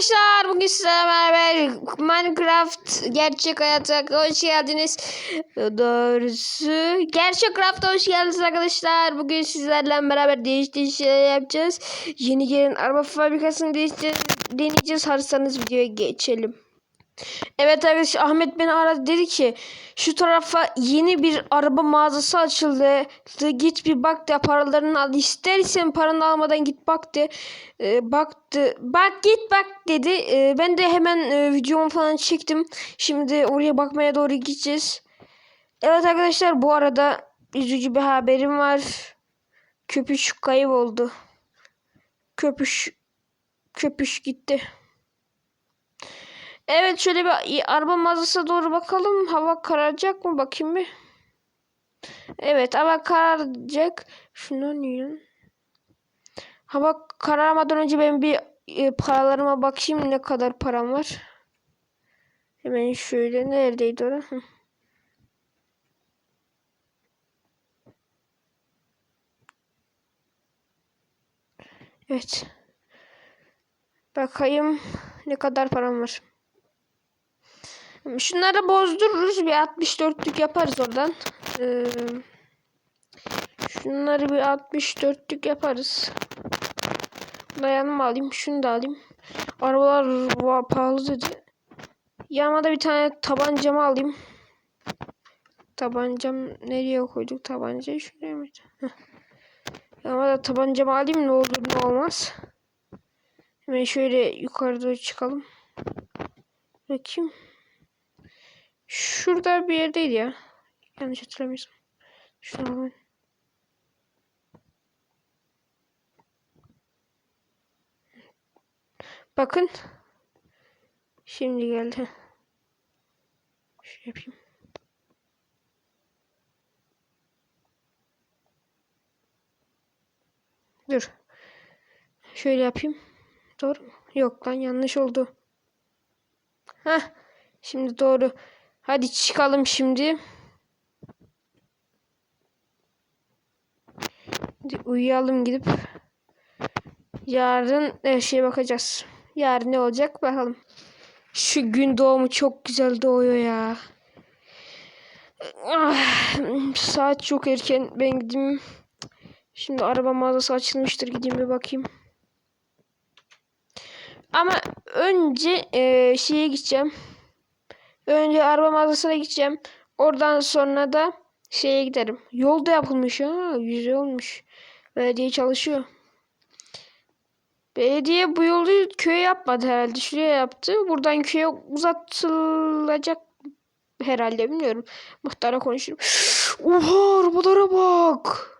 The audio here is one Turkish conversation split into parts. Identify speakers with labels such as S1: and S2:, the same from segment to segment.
S1: arkadaşlar bugün sizlerle beraber Minecraft gerçek hayata hoş geldiniz. Doğrusu gerçek Craft'a hoş geldiniz arkadaşlar. Bugün sizlerle beraber değiş değiş şeyler yapacağız. Yeni gelen araba fabrikasını değiştir deneyeceğiz. Hazırsanız videoya geçelim. Evet arkadaşlar Ahmet beni aradı dedi ki şu tarafa yeni bir araba mağazası açıldı. Git bir bak de paralarını al. İstersen paranı almadan git bak de. Ee, baktı. Bak git bak dedi. Ee, ben de hemen e, videomu falan çektim. Şimdi oraya bakmaya doğru gideceğiz. Evet arkadaşlar bu arada üzücü bir haberim var. Köpüş kayboldu. Köpüş köpüş gitti. Evet şöyle bir araba mağazasına doğru bakalım. Hava kararacak mı bakayım bir. Evet hava kararacak. Şundan yiyin. Hava kararmadan önce ben bir e, paralarıma bakayım ne kadar param var. Hemen şöyle neredeydi? Hı. Evet. Bakayım ne kadar param var. Şunları bozdururuz. Bir 64'lük yaparız oradan. Ee, şunları bir 64'lük yaparız. Dayanımı alayım. Şunu da alayım. Arabalar va- pahalı dedi. Yanıma da bir tane tabancamı alayım. Tabancam nereye koyduk tabancayı? Şuraya mı? Heh. Yanıma da tabancamı alayım ne olur ne olmaz. Hemen şöyle yukarı doğru çıkalım. Bakayım. Şurada bir yerdeydi ya. Yanlış hatırlamıyorsam. Şuna bakın. Bakın. Şimdi geldi. Şöyle yapayım. Dur. Şöyle yapayım. Doğru mu? Yok lan yanlış oldu. Heh. Şimdi doğru. Hadi çıkalım şimdi. Hadi uyuyalım gidip. Yarın her şeye bakacağız. Yarın ne olacak bakalım. Şu gün doğumu çok güzel doğuyor ya. Ah, saat çok erken. Ben gideyim. Şimdi araba mağazası açılmıştır. Gideyim bir bakayım. Ama önce e, şeye gideceğim. Önce araba mağazasına gideceğim. Oradan sonra da şeye giderim. Yolda yapılmış ha. Güzel olmuş. Belediye çalışıyor. Belediye bu yolu köye yapmadı herhalde. Şuraya yaptı. Buradan köye uzatılacak herhalde bilmiyorum. Muhtara konuşurum. Oha arabalara bak.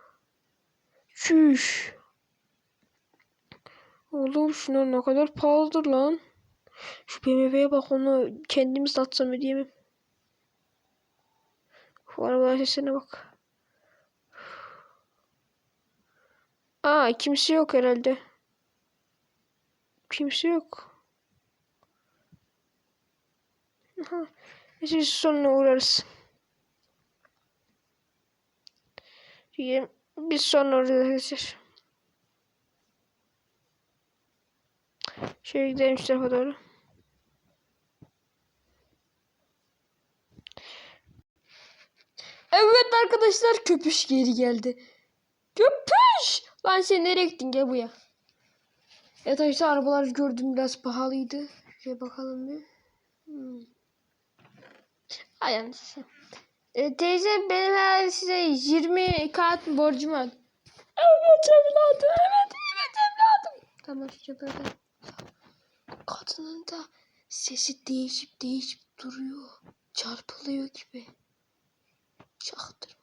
S1: Çüş. Oğlum şunlar ne kadar pahalıdır lan. Şu BMW'ye bak onu kendimi satsam ödeyemem. Şu arabalar sesine bak. Aa kimse yok herhalde. Kimse yok. Aha. Neyse sonra uğrarız. Diyelim biz sonra uğrarız arkadaşlar. Şöyle gidelim şu tarafa doğru. Evet arkadaşlar köpüş geri geldi. Köpüş! Lan sen nereye gittin gel buraya. Evet arkadaşlar arabalar gördüm biraz pahalıydı. Şuraya bakalım bir. Hmm. Ay yanlış. E, teyze benim herhalde size 20 kağıt borcum var. Evet evladım evet evet evladım. Tamam şuraya böyle. Kadının da sesi değişip değişip duruyor. Çarpılıyor gibi. Çaktırmayın.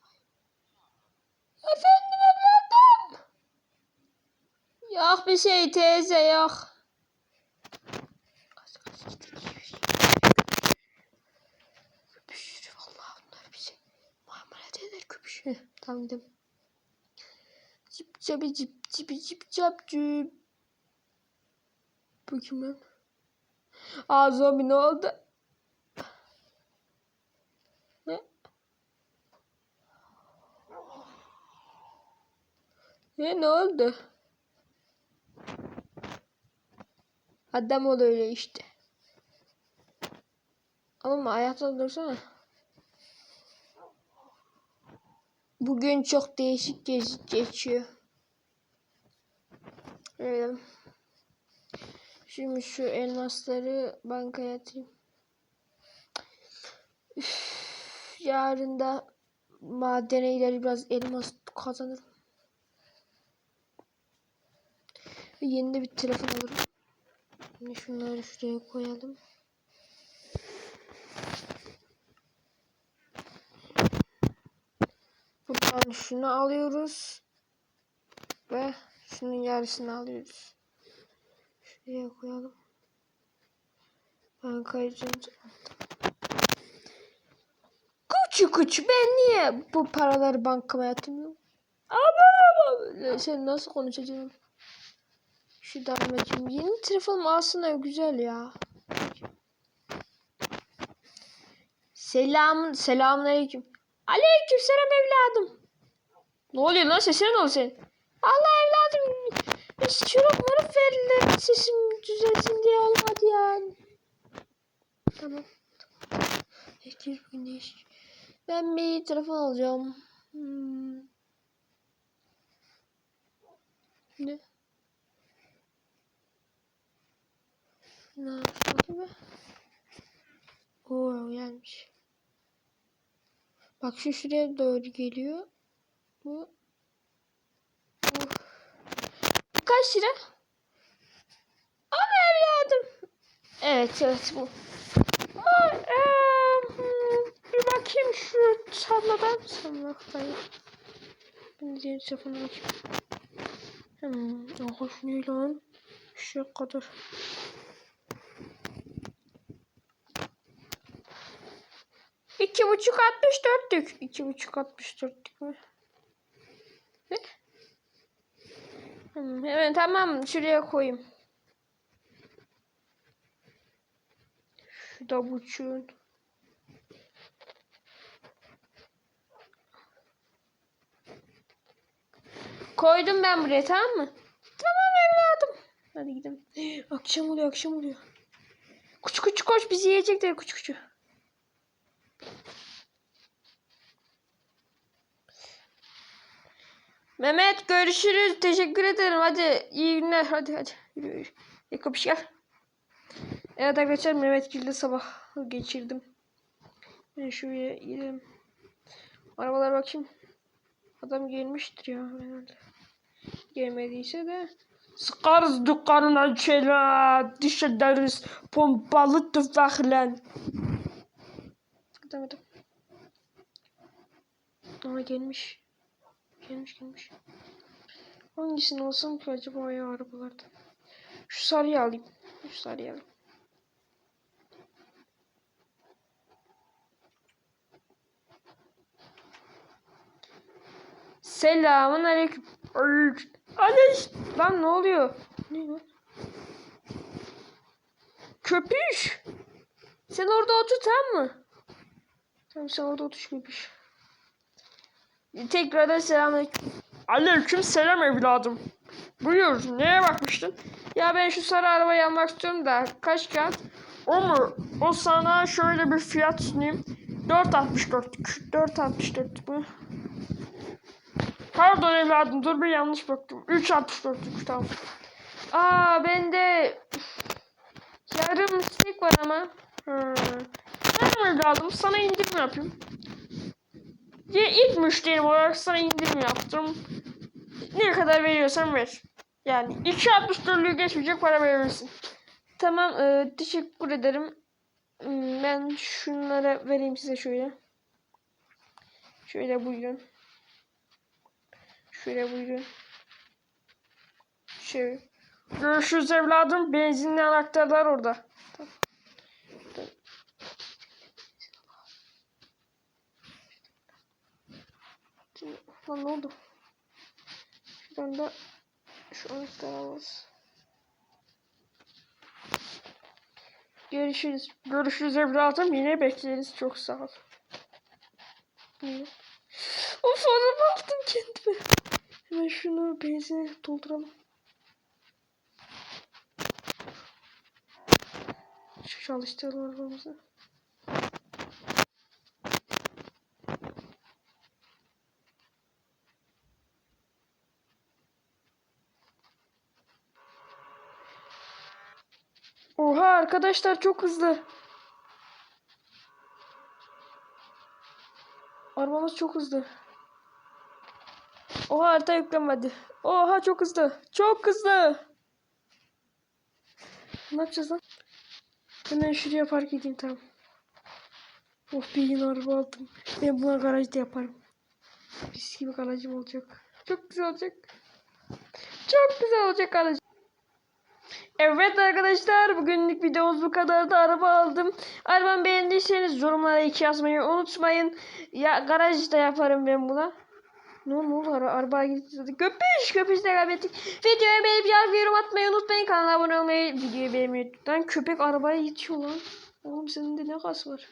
S1: Efendim evladım. Yok bir şey teyze yok. Tamam gidelim. Cip cabi cip cibi cip cap cip. Bu kim lan? Aa zombi ne oldu? Ne? Ne ne oldu? Adam ol öyle işte. Oğlum ayakta dursana. Bugün çok değişik gez- geçiyor. Evet. Şimdi şu elmasları bankaya atayım. Üf, yarın da madene ileri biraz elmas kazanırım. Ve Yeni de bir telefon alırım. Şimdi şunları şuraya koyalım. Buradan şunu alıyoruz. Ve şunun yarısını alıyoruz. Şuraya koyalım. Ben kayacağım. Küçük küçük ben niye bu paraları bankama yatırmıyorum? Ama sen nasıl konuşacaksın? Şu damlacığım yeni telefonum aslında güzel ya. Selamın selamun aleyküm. Aleyküm selam evladım. Ne oluyor lan sesine ne oluyor senin? Allah evladım. Şurup murup verirler sesim düzelsin diye olmadı yani. Tamam. Bugün değişik. Ben bir telefon alacağım. Hmm. Ne? Yapayım be? Oo gelmiş. Bak şu şuraya doğru geliyor. Bu. Bu kaç lira? Ama evladım. Evet evet bu. Bir bakayım şu tablodan. Sonra bakayım. Ben diğer telefona bakayım. Hmm, şu ne lan? Şu kadar. İki buçuk altmış dörtlük. İki buçuk altmış dörtlük mü? Ne? Evet tamam şuraya koyayım. Şu da buçuğun. Koydum ben buraya tamam mı? Tamam evladım. Hadi gidelim. Akşam oluyor akşam oluyor. Kuçu kuçu koş bizi yiyecekler kuçu kuçu. Mehmet görüşürüz. Teşekkür ederim. Hadi iyi günler. Hadi hadi. İyi kapış gel. Evet arkadaşlar Mehmet Gül'de sabah geçirdim. Ben şuraya gidelim. Arabalar bakayım. Adam gelmiştir ya herhalde. Gelmediyse de sıkarız dükkanına çela diş ederiz pompalı tüfekle. Adam adam. Aa gelmiş. Gelmiş gelmiş. Hangisini alsam ki acaba ya arabalarda? Şu sarıyı alayım. Şu sarıyı alayım. Selamun aleyküm. Aleş. Lan ne oluyor? Ne lan? Köpüş. Sen orada otur tamam mı? Tamam sen orada otur köpüş. Tekrardan selamünaleyküm. Aleyküm selam evladım. Buyur neye bakmıştın? Ya ben şu sarı arabayı almak istiyorum da kaç kağıt? O mu? O sana şöyle bir fiyat sunayım. 4.64'lük. 4.64'lük mü? Pardon evladım dur bir yanlış baktım. 3.64'lük tamam. Aa bende yarım stek var ama. Hmm. Tamam evladım sana indirim yapayım. Ya ilk müşterim olarak sana indirim yaptım. Ne kadar veriyorsan ver. Yani 2.64'lüğü geçmeyecek para verirsin. Tamam e, teşekkür ederim. Hmm, Ben şunlara vereyim size şöyle. Şöyle buyurun. Şöyle buyurun. Şöyle. Görüşürüz evladım. Benzinli anahtarlar orada. Tamam. Tamam. Şimdi, lan ne oldu? Şuradan da şu anahtarı alırız. Görüşürüz. Görüşürüz evladım. Yine bekleriz. Çok sağ ol. Yine. Of araba aldım kendime. Hemen şunu benzine dolduralım. Çalıştıralım arabamızı. Oha arkadaşlar çok hızlı. Arabamız çok hızlı. Oha harita yüklenmedi. Oha çok hızlı. Çok hızlı. Ne yapacağız lan? Hemen şuraya park edeyim tamam. Of bir yeni araba aldım. Ben buna garajda yaparım. Pis gibi garajım olacak. Çok güzel olacak. Çok güzel olacak garaj. Evet arkadaşlar bugünlük videomuz bu kadar da araba aldım. Arabamı beğendiyseniz yorumlara iki yazmayı unutmayın. Ya garajda yaparım ben buna. Ne oldu ara, arabaya gitti. Köpüş köpüş de kaybettik. Videoya beğenip yer yorum atmayı unutmayın. Kanala abone olmayı, videoyu beğenmeyi unutmayın. Köpek arabaya yetiyor lan. Oğlum senin de ne kas var.